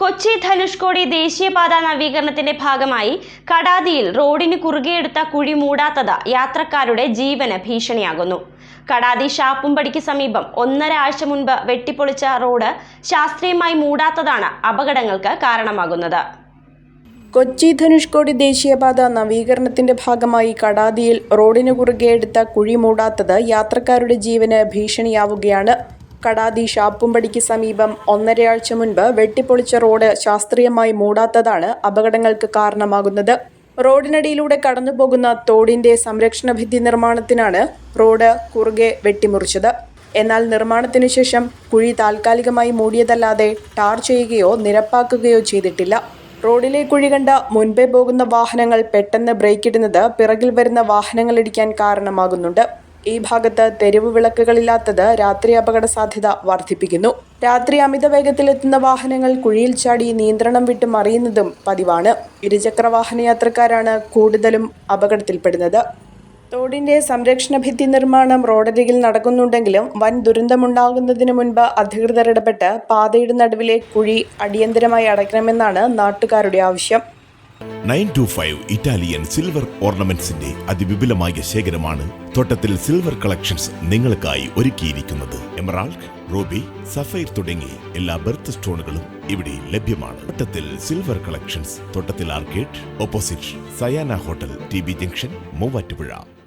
കൊച്ചി ധനുഷ്കോടി ദേശീയപാത നവീകരണത്തിന്റെ ഭാഗമായി കടാതിയിൽ റോഡിന് കുറുകെയെടുത്ത കുഴി മൂടാത്തത് യാത്രക്കാരുടെ ജീവന് ഭീഷണിയാകുന്നു. കടാതി ഷാപ്പുംപടിക്ക് സമീപം ഒന്നര ആഴ്ച മുൻപ് വെട്ടിപ്പൊളിച്ച റോഡ് ശാസ്ത്രീയമായി മൂടാത്തതാണ് അപകടങ്ങൾക്ക് കാരണമാകുന്നത്. കൊച്ചി ധനുഷ്കോടി ദേശീയപാത നവീകരണത്തിന്റെ ഭാഗമായി കടാതിയിൽ റോഡിന് കുറുകെ എടുത്ത കുഴി മൂടാത്തത് യാത്രക്കാരുടെ ജീവന് ഭീഷണിയാവുകയാണ്. കടാതി ഷാപ്പുംപടിക്ക് സമീപം ഒന്നരയാഴ്ച മുൻപ് വെട്ടിപ്പൊളിച്ച റോഡ് ശാസ്ത്രീയമായി മൂടാത്തതാണ് അപകടങ്ങൾക്ക് കാരണമാകുന്നത്. റോഡിനടിയിലൂടെ കടന്നുപോകുന്ന തോടിന്റെ സംരക്ഷണ ഭിത്തി നിർമ്മാണത്തിനാണ് റോഡ് കുറുകെ വെട്ടിമുറിച്ചത്. എന്നാൽ നിർമ്മാണത്തിനു ശേഷം കുഴി താൽക്കാലികമായി മൂടിയതല്ലാതെ ടാർ ചെയ്യുകയോ നിരപ്പാക്കുകയോ ചെയ്തിട്ടില്ല. റോഡിലെ കുഴി കണ്ട മുൻപേ പോകുന്ന വാഹനങ്ങൾ പെട്ടെന്ന് ബ്രേക്കിടുന്നത് പിറകിൽ വരുന്ന വാഹനങ്ങൾ ഇടിക്കാൻ കാരണമാകുന്നുണ്ട്. ഈ ഭാഗത്ത് തെരുവ് വിളക്കുകളില്ലാത്തത് രാത്രി അപകട സാധ്യത വർദ്ധിപ്പിക്കുന്നു. രാത്രി അമിത വേഗത്തിലെത്തുന്ന വാഹനങ്ങൾ കുഴിയിൽ ചാടി നിയന്ത്രണം വിട്ട് മറിയുന്നതും പതിവാണ്. ഇരുചക്ര വാഹന യാത്രക്കാരാണ് കൂടുതലും അപകടത്തിൽപ്പെടുന്നത്. തോടിന്റെ സംരക്ഷണ ഭിത്തി നിർമ്മാണം റോഡരികിൽ നടക്കുന്നുണ്ടെങ്കിലും വൻ ദുരന്തമുണ്ടാകുന്നതിന് മുൻപ് അധികൃതർ ഇടപെട്ട് പാതയുടെ നടുവിലെ കുഴി അടിയന്തരമായി അടയ്ക്കണമെന്നാണ് നാട്ടുകാരുടെ ആവശ്യം. Nine two five Italian silver ഓർണമെന്റ്സിന്റെ അതിവിപുലമായ ശേഖരമാണ് തോട്ടത്തിൽ സിൽവർ കളക്ഷൻസ് നിങ്ങൾക്കായി ഒരുക്കിയിരിക്കുന്നത്. എമറാൾഡ് റൂബി സഫൈർ തുടങ്ങി എല്ലാ ബെർത്ത് സ്റ്റോണുകളും ഇവിടെ ലഭ്യമാണ്. തോട്ടത്തിൽ സിൽവർ കളക്ഷൻസ് തോട്ടത്തിൽ arcade opposite Sayana hotel T B junction Muvattupuzha.